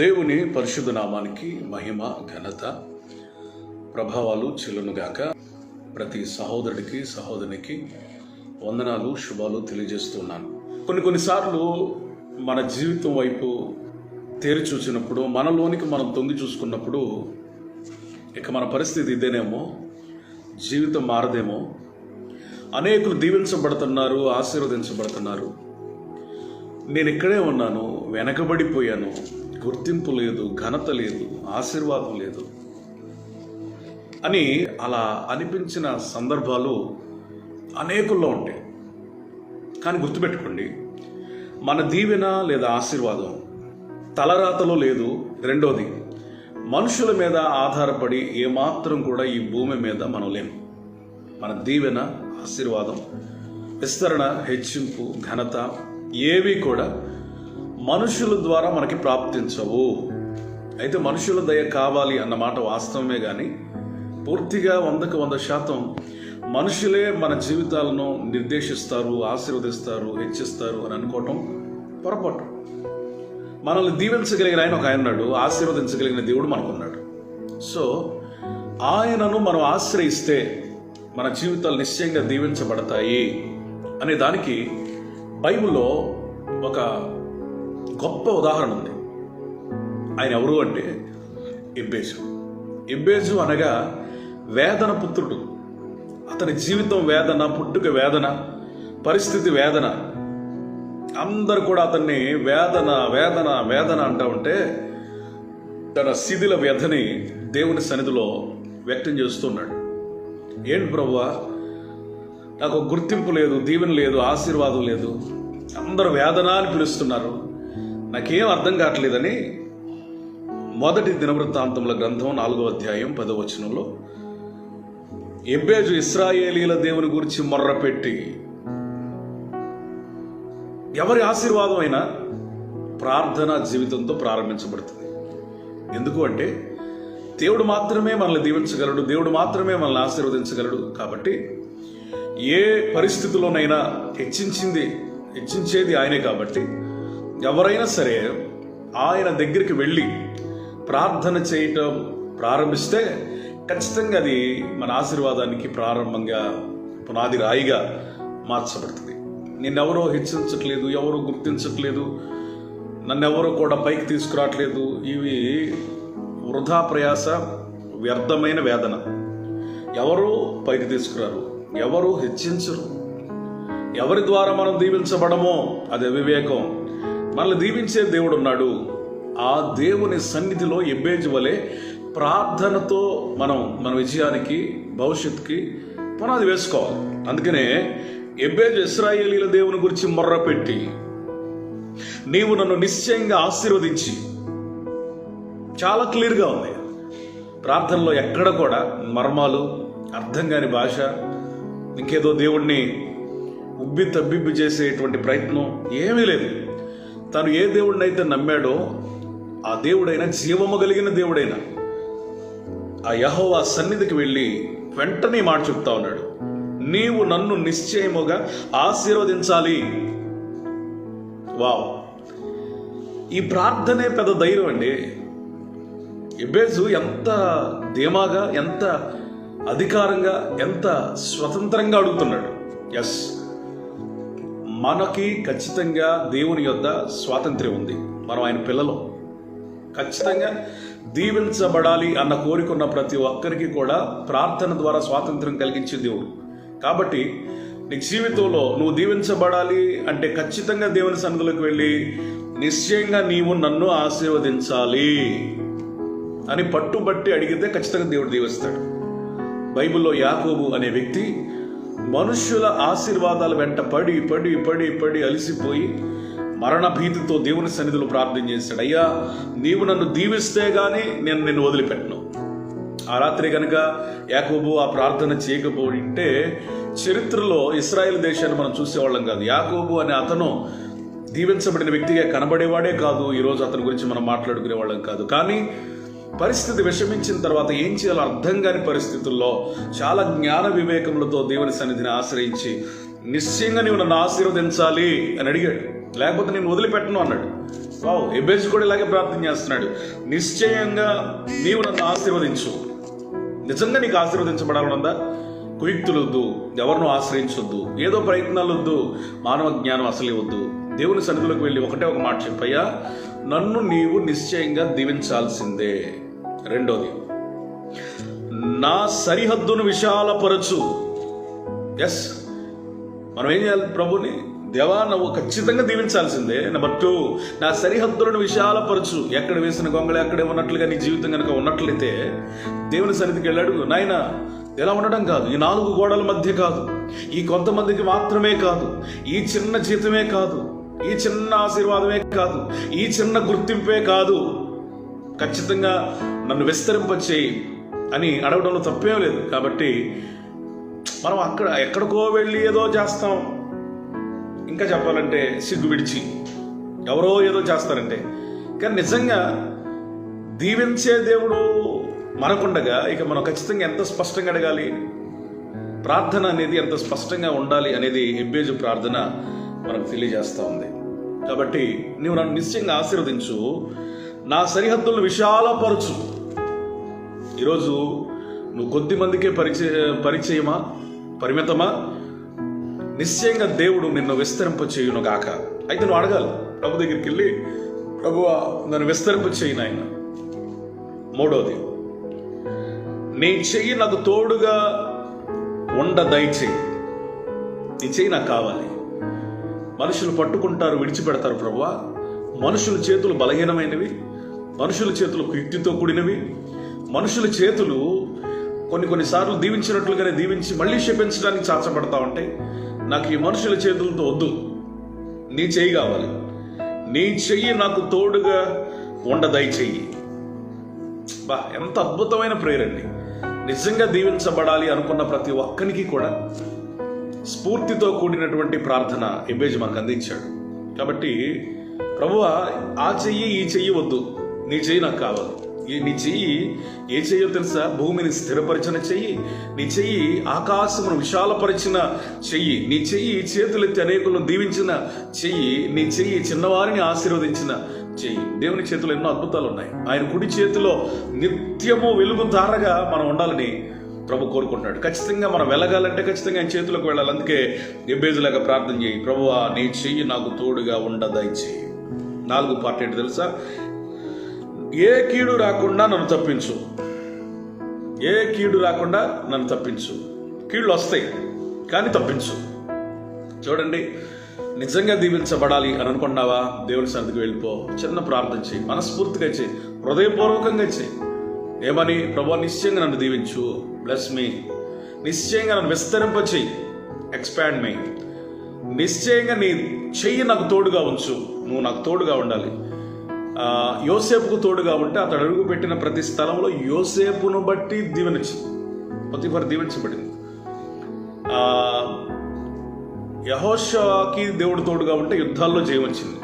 దేవుని పరిశుద్ధ నామానికి మహిమ ఘనత ప్రభావాలు చెల్లునుగాక ప్రతి సహోదరుడికి సహోదరునికి వందనాలు శుభాలు తెలియజేస్తున్నాను. కొన్ని కొన్నిసార్లు మన జీవితం వైపు తేరి చూసినప్పుడు మనలోనికి మనం తొంగి చూసుకున్నప్పుడు ఇక మన పరిస్థితి ఇదేనేమో జీవితం మారదేమో. అనేకులు దీవించబడుతున్నారు ఆశీర్వదించబడుతున్నారు. నేను ఇక్కడే ఉన్నాను వెనకబడిపోయాను. గుర్తింపు లేదు ఘనత లేదు ఆశీర్వాదం లేదు అని అలా అనిపించిన సందర్భాలు అనేకుల్లో ఉంటాయి. కానీ గుర్తుపెట్టుకోండి మన దీవెన లేదా ఆశీర్వాదం తలరాతలో లేదు రెండోది మనుషుల మీద ఆధారపడి ఏమాత్రం కూడా ఈ భూమి మీద మనం లేము మన దీవెన ఆశీర్వాదం విస్తరణ హెచ్చింపు ఘనత ఏవి కూడా మనుషుల ద్వారా మనకి ప్రాప్తించవు. అయితే మనుషుల దయ కావాలి అన్న మాట వాస్తవమే కానీ పూర్తిగా వందకు వంద శాతం మనుషులే మన జీవితాలను నిర్దేశిస్తారు ఆశీర్వదిస్తారు హెచ్చిస్తారు అని అనుకోవటం పొరపాటు. మనల్ని దీవించగలిగిన ఆయన ఒక ఆయన ఉన్నాడు ఆశీర్వదించగలిగిన దేవుడు మనకున్నాడు. సో ఆయనను మనం ఆశ్రయిస్తే మన జీవితాలు నిశ్చయంగా దీవించబడతాయి అనే దానికి బైబిల్లో ఒక గొప్ప ఉదాహరణ ఉంది. ఆయన ఎవరు అంటే ఎబ్బేజు ఎబ్బేజు అనగా వేదన పుత్రుడు. అతని జీవితం వేదన పుట్టుక వేదన పరిస్థితి వేదన. అందరు కూడా అతన్ని వేదన వేదన వేదన అంటా ఉంటే తన శిథిల వ్యధని దేవుని సన్నిధిలో వ్యక్తం చేస్తున్నాడు ఏంటి ప్రభువా? నాకు గుర్తింపు లేదు దీవెన లేదు ఆశీర్వాదం లేదు. అందరూ వేదన అని పిలుస్తున్నారు. నాకేం అర్థం కావట్లేదని మొదటి దినవృత్తాంతముల గ్రంథం నాలుగో అధ్యాయం పదవచనంలో ఎబ్బేజు ఇస్రాయేలీల దేవుని గురించి మొర్రపెట్టి ఎవరి ఆశీర్వాదం అయినా ప్రార్థన జీవితంతో ప్రారంభించబడుతుంది. ఎందుకు అంటే దేవుడు మాత్రమే మనల్ని దీవించగలడు దేవుడు మాత్రమే మనల్ని ఆశీర్వదించగలడు కాబట్టి ఏ పరిస్థితిలోనైనా హెచ్చించింది హెచ్చించేది ఆయనే కాబట్టి ఎవరైనా సరే ఆయన దగ్గరికి వెళ్ళి ప్రార్థన చేయటం ప్రారంభిస్తే ఖచ్చితంగా అది మన ఆశీర్వాదానికి ప్రారంభంగా పునాది రాయిగా మార్చబడుతుంది. నిన్నెవరో హెచ్చించట్లేదు ఎవరో గుర్తించట్లేదు నన్నెవరో కూడా పైకి తీసుకురావట్లేదు. ఇవి వృధా ప్రయాస వ్యర్థమైన వేదన. ఎవరు పైకి తీసుకురారు ఎవరు హెచ్చించరు. ఎవరి ద్వారా మనం దీవించబడమో అది అవివేకం. మనల్ని దీవించే దేవుడు ఉన్నాడు. ఆ దేవుని సన్నిధిలో ఎబ్బేజు వలె ప్రార్థనతో మనం మన విజయానికి భవిష్యత్తుకి పునాది వేసుకోవాలి. అందుకనే ఎబ్బేజు ఇస్రాయేలీల దేవుని గురించి మొర్రపెట్టి నీవు నన్ను నిశ్చయంగా ఆశీర్వదించి చాలా క్లియర్గా ఉంది. ప్రార్థనలో ఎక్కడ కూడా మర్మాలు అర్థం కాని భాష ఇంకేదో దేవుణ్ణి ఉబ్బి తబ్బిబ్బి చేసేటువంటి ప్రయత్నం ఏమీ లేదు. తను ఏ దేవుడినైతే నమ్మాడో ఆ దేవుడైనా జీవము కలిగిన దేవుడైనా ఆ యహోవా సన్నిధికి వెళ్ళి వెంటనే మాట చెప్తా ఉన్నాడు. నీవు నన్ను నిశ్చయముగా ఆశీర్వదించాలి. వావ్. ఈ ప్రార్థనే పెద్ద ధైర్యం అండి. ఎబేజు ఎంత ధీమాగా ఎంత అధికారంగా ఎంత స్వతంత్రంగా అడుగుతున్నాడు. ఎస్ మనకి ఖచ్చితంగా దేవుని యొద్ద స్వాతంత్ర్యం ఉంది. మనం ఆయన పిల్లలు. ఖచ్చితంగా దీవించబడాలి అన్న కోరికున్న ప్రతి ఒక్కరికి కూడా ప్రార్థన ద్వారా స్వాతంత్రం కలిగించే దేవుడు. కాబట్టి నీ జీవితంలో నువ్వు దీవించబడాలి అంటే ఖచ్చితంగా దేవుని సన్నిధిలోకి వెళ్ళి నిశ్చయంగా నీవు నన్ను ఆశీర్వదించాలి అని పట్టుబట్టి అడిగితే ఖచ్చితంగా దేవుడు దీవిస్తాడు. బైబిల్లో యాకోబు అనే వ్యక్తి మనుష్యుల ఆశీర్వాదాలు వెంట పడి పడి పడి పడి అలసిపోయి మరణ భీతితో దేవుని సన్నిధిలో ప్రార్థన చేశాడు. అయ్యా నీవు నన్ను దీవిస్తే గాని నేను నిన్ను వదిలిపెట్టను. ఆ రాత్రి కనుక యాకోబు ఆ ప్రార్థన చేయకపోయింటే చరిత్రలో ఇస్రాయేల్ దేశాన్ని మనం చూసేవాళ్ళం కాదు. యాకోబు అనే అతను దీవించబడిన వ్యక్తిగా కనబడేవాడే కాదు. ఈరోజు అతని గురించి మనం మాట్లాడుకునే వాళ్ళం కాదు. కానీ పరిస్థితి విషమించిన తర్వాత ఏం చేయాలో అర్థం కాని పరిస్థితుల్లో చాలా జ్ఞాన వివేకములతో దేవుని సన్నిధిని ఆశ్రయించి నిశ్చయంగా నీవు నన్ను ఆశీర్వదించాలి అని అడిగాడు. లేకపోతే నేను వదిలిపెట్టను అన్నాడు. వావ్ ఎబేజ్ కూడా ఇలాగే ప్రార్థన చేస్తున్నాడు. నిశ్చయంగా నీవు నన్ను ఆశీర్వదించు. నిజంగా నీకు ఆశీర్వదించబడాలని ఉందా? కుయుక్తులు వద్దు ఎవరినూ ఆశ్రయించొద్దు. ఏదో ప్రయత్నాలు వద్దు మానవ జ్ఞానం అసలే వద్దు. దేవుని సన్నిధిలోకి వెళ్ళి ఒకటే ఒక మాట చెప్పయ్యా? నన్ను నీవు నిశ్చయంగా దీవించాల్సిందే. రెండోది నా సరిహద్దును విశాలపరచు. ఎస్ మనం ఏం చేయాలి ప్రభుని? దేవా నువ్వు ఖచ్చితంగా దీవించాల్సిందే. నెంబర్ టూ నా సరిహద్దులను విశాలపరచు. ఎక్కడ వేసిన గొంగళి అక్కడే ఉన్నట్లుగా నీ జీవితం కనుక ఉన్నట్లయితే దేవుని సన్నిధికి వెళ్ళాడు. నాయన ఎలా ఉండడం కాదు. ఈ నాలుగు గోడల మధ్య కాదు. ఈ కొంతమందికి మాత్రమే కాదు. ఈ చిన్న జీతమే కాదు. ఈ చిన్న ఆశీర్వాదమే కాదు ఈ చిన్న గుర్తింపే కాదు. ఖచ్చితంగా నన్ను విస్తరింపచేయి అని అడగడంలో తప్పేం లేదు. కాబట్టి మనం అక్కడ ఎక్కడికో వెళ్ళి ఏదో చేస్తాం. ఇంకా చెప్పాలంటే సిగ్గు విడిచి. ఎవరో ఏదో చేస్తారంటే. కానీ నిజంగా దీవించే దేవుడు మనకుండగా ఇక మనం ఖచ్చితంగా ఎంత స్పష్టంగా అడగాలి? ప్రార్థన అనేది ఎంత స్పష్టంగా ఉండాలి అనేది హెబ్బేజు ప్రార్థన మనకు తెలియజేస్తూ ఉంది. కాబట్టి నువ్వు నన్ను నిశ్చయంగా ఆశీర్వదించు. నా సరిహద్దులను విశాలపరచు. ఈరోజు నువ్వు కొద్ది మందికే పరిచయ పరిచయమా? పరిమితమా? నిశ్చయంగా దేవుడు నిన్ను విస్తరింప చేయును గాక అయితే నువ్వు అడగాలి. ప్రభు దగ్గరికి వెళ్ళి ప్రభువా నన్ను విస్తరింప చేయి నాయన. మూడోది నీ చెయ్యి నాకు తోడుగా ఉండ దయచేయి నీ చెయ్యి నాకు కావాలి. మనుషులు పట్టుకుంటారు విడిచిపెడతారు ప్రభువా. మనుషుల చేతులు బలహీనమైనవి మనుషుల చేతులు యుక్తితో కూడినవి. మనుషుల చేతులు కొన్ని కొన్నిసార్లు దీవించినట్లుగానే దీవించి మళ్ళీ శపించడానికి చాచబడతా ఉంటాయి. నాకు ఈ మనుషుల చేతులతో వద్దు. నీ చెయ్యి కావాలి. నీ చెయ్యి నాకు తోడుగా ఉండదై చెయ్యి బా ఎంత అద్భుతమైన ప్రేరండి నిజంగా దీవించబడాలి అనుకున్న ప్రతి ఒక్కరికి కూడా స్ఫూర్తితో కూడినటువంటి ప్రార్థన ఎబేజ్ మనకు అందించాడు. కాబట్టి ప్రభువ ఆ చెయ్యి ఈ చెయ్యి వద్దు. నీ చెయ్యి నాకు కావాలి. నీ చెయ్యి ఏ చెయ్యో తెలుసా? భూమిని స్థిరపరిచిన చెయ్యి నీ చెయ్యి ఆకాశమును విశాలపరిచిన చెయ్యి నీ చెయ్యి చేతులెత్తి అనేకులను దీవించిన చెయ్యి నీ చెయ్యి చిన్నవారిని ఆశీర్వదించిన చెయ్యి. దేవుని చేతిలో ఎన్నో అద్భుతాలు ఉన్నాయి ఆయన కుడి చేతిలో నిత్యము వెలుగు ధారగా మనం ఉండాలని ప్రభు కోరుకుంటున్నాడు. ఖచ్చితంగా మనం వెళ్ళగాలంటే ఖచ్చితంగా ఆయన చేతులకు వెళ్ళాలి. అందుకే ఎబ్బేజులాగా ప్రార్థన చేయి. ప్రభువా నీ చెయ్యి నాకు తోడుగా ఉండదై చెయ్యి నాలుగు పార్ట్ ఏంటి తెలుసా? ఏ కీడు రాకుండా నన్ను తప్పించు. ఏ కీడు రాకుండా నన్ను తప్పించు. కీళ్ళు వస్తాయి కానీ తప్పించు. చూడండి నిజంగా దీవించబడాలి అని అనుకున్నావా? దేవుని సన్నిధికి వెళ్ళిపో. చిన్న ప్రార్థన చేయి. మనస్ఫూర్తిగా చేయి. హృదయపూర్వకంగా చేయి. ఏమని? ప్రభు నిశ్చయంగా నన్ను దీవించు. బ్లెస్ మీ నిశ్చయంగా నన్ను విస్తరింప చెయ్యి ఎక్స్పాండ్ మీ నిశ్చయంగా నీ చెయ్యి నాకు తోడుగా ఉంచు. నువ్వు నాకు తోడుగా ఉండాలి. యోసేపుకు తోడుగా ఉంటే అతడు అడుగు పెట్టిన ప్రతి స్థలంలో యోసేపును బట్టి దీవెనిచ్చింది ప్రతిఫర్ దీవించబడింది. యహోషాకి దేవుడు తోడుగా ఉంటే యుద్ధాల్లో జయమొచ్చింది.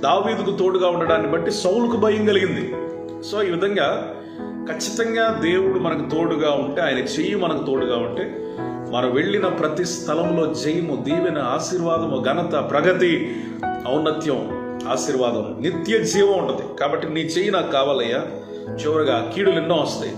దావీదుకు తోడుగా ఉండడాన్ని బట్టి సౌలుకు భయం కలిగింది. సో ఈ విధంగా ఖచ్చితంగా దేవుడు మనకు తోడుగా ఉంటే ఆయన చెయ్యి మనకు తోడుగా ఉంటే మనం వెళ్ళిన ప్రతి స్థలంలో జయము దీవెన ఆశీర్వాదము ఘనత ప్రగతి ఔన్నత్యం ఆశీర్వాదం నిత్య జీవం ఉంటుంది. కాబట్టి నీ చెయ్యి నాకు కావాలయ్యా. చివరిగా కీడులు ఎన్నో వస్తాయి.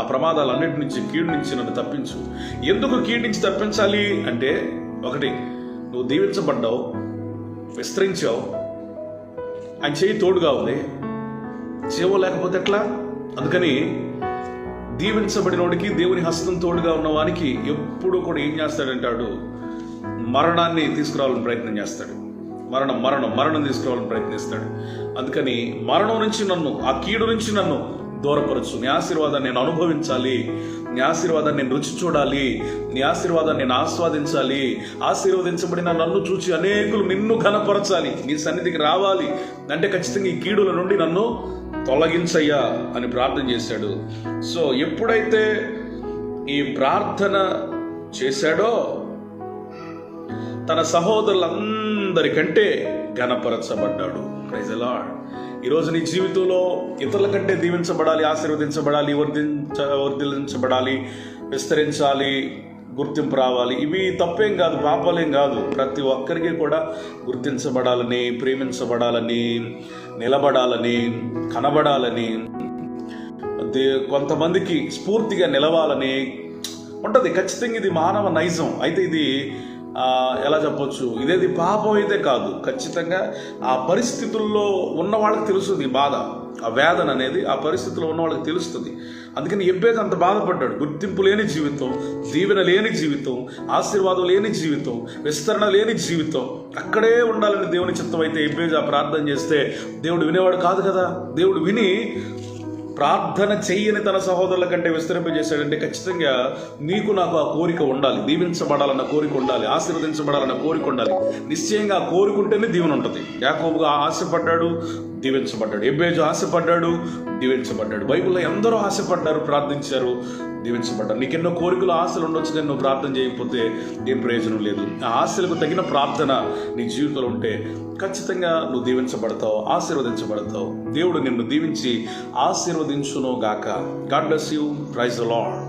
ఆ ప్రమాదాలన్నిటి నుంచి కీడు నుంచి నన్ను తప్పించు. ఎందుకు కీడు నుంచి తప్పించాలి అంటే ఒకటి నువ్వు దీవించబడ్డావు విస్తరించావు ఆయన చేయి తోడుగా ఉంది. జీవం లేకపోతే ఎట్లా? అందుకని దీవించబడినోడికి దేవుని హస్తం తోడుగా ఉన్న ఎప్పుడూ కూడా ఏం చేస్తాడంటాడు? మరణాన్ని తీసుకురావాలని ప్రయత్నం చేస్తాడు. మరణం మరణం మరణం తీసుకురావాలని ప్రయత్నిస్తాడు అందుకని మరణం నుంచి నన్ను ఆ కీడు నుంచి నన్ను దూరపరచు. నీ ఆశీర్వాదాన్ని నేను అనుభవించాలి. నీ ఆశీర్వాదాన్ని నేను రుచి చూడాలి. నీ ఆశీర్వాదాన్ని నేను ఆస్వాదించాలి. ఆశీర్వదించబడిన నన్ను చూచి అనేకులు నిన్ను ఘనపరచాలి. నీ సన్నిధికి రావాలి. అంటే ఖచ్చితంగా ఈ కీడుల నుండి నన్ను తొలగించయ్యా అని ప్రార్థన చేశాడు. సో ఎప్పుడైతే ఈ ప్రార్థన చేశాడో తన సహోదరులందరికంటే ఘనపరచబడ్డాడు. ప్రైజ్ లార్డ్ ఈరోజు నీ జీవితంలో ఇతరుల కంటే దీవించబడాలి ఆశీర్వదించబడాలి వర్ధించ వర్ధించబడాలి విస్తరించాలి గుర్తింపు రావాలి. ఇవి తప్పేం కాదు పాపాలేం కాదు. ప్రతి ఒక్కరికి కూడా గుర్తించబడాలని ప్రేమించబడాలని నిలబడాలని కనబడాలని కొంతమందికి స్ఫూర్తిగా నిలవాలని ఉంటుంది. ఖచ్చితంగా ఇది మానవ నైజం. అయితే ఇది ఎలా చెప్పొచ్చు? ఇదేది పాపం అయితే కాదు. ఖచ్చితంగా ఆ పరిస్థితుల్లో ఉన్న వాళ్ళకి తెలుస్తుంది బాధ. ఆ వేదన అనేది ఆ పరిస్థితిలో ఉన్న వాళ్ళకి తెలుస్తుంది. అందుకని ఎబ్బేది అంత బాధపడ్డాడు. గుర్తింపు లేని జీవితం దీవెన లేని జీవితం ఆశీర్వాదం లేని జీవితం విస్తరణ లేని జీవితం. అక్కడే ఉండాలని దేవుని చిత్తం అయితే ఎబ్బేది ఆ ప్రార్థన చేస్తే దేవుడు వినేవాడు కాదు కదా? దేవుడు విని ప్రార్థన చెయ్యని తన సహోదరుల కంటే విస్తరింపజేశాడంటే ఖచ్చితంగా నీకు నాకు ఆ కోరిక ఉండాలి. దీవించబడాలన్న కోరిక ఉండాలి. ఆశీర్వదించబడాలన్న కోరిక ఉండాలి. నిశ్చయంగా ఆ కోరుకుంటేనే దీవెన ఉంటుంది. యాకోబుగా ఆశపడ్డాడు దీవించబడ్డాడు. ఎబ్బేజు ఆశపడ్డాడు దీవించబడ్డాడు. బైబిల్లో ఎందరో ఆశపడ్డారు ప్రార్థించారు దీవించబడ్డారు. నీకు ఎన్నో కోరికలు ఆశలు ఉండొచ్చు కానీ నువ్వు ప్రార్థన చేయకపోతే ఏం ప్రయోజనం లేదు. ఆ ఆశలకు తగిన ప్రార్థన నీ జీవితంలో ఉంటే ఖచ్చితంగా నువ్వు దీవించబడతావు ఆశీర్వదించబడతావు. దేవుడు నిన్ను దీవించి ఆశీర్వదించును గాక God bless you praise Lord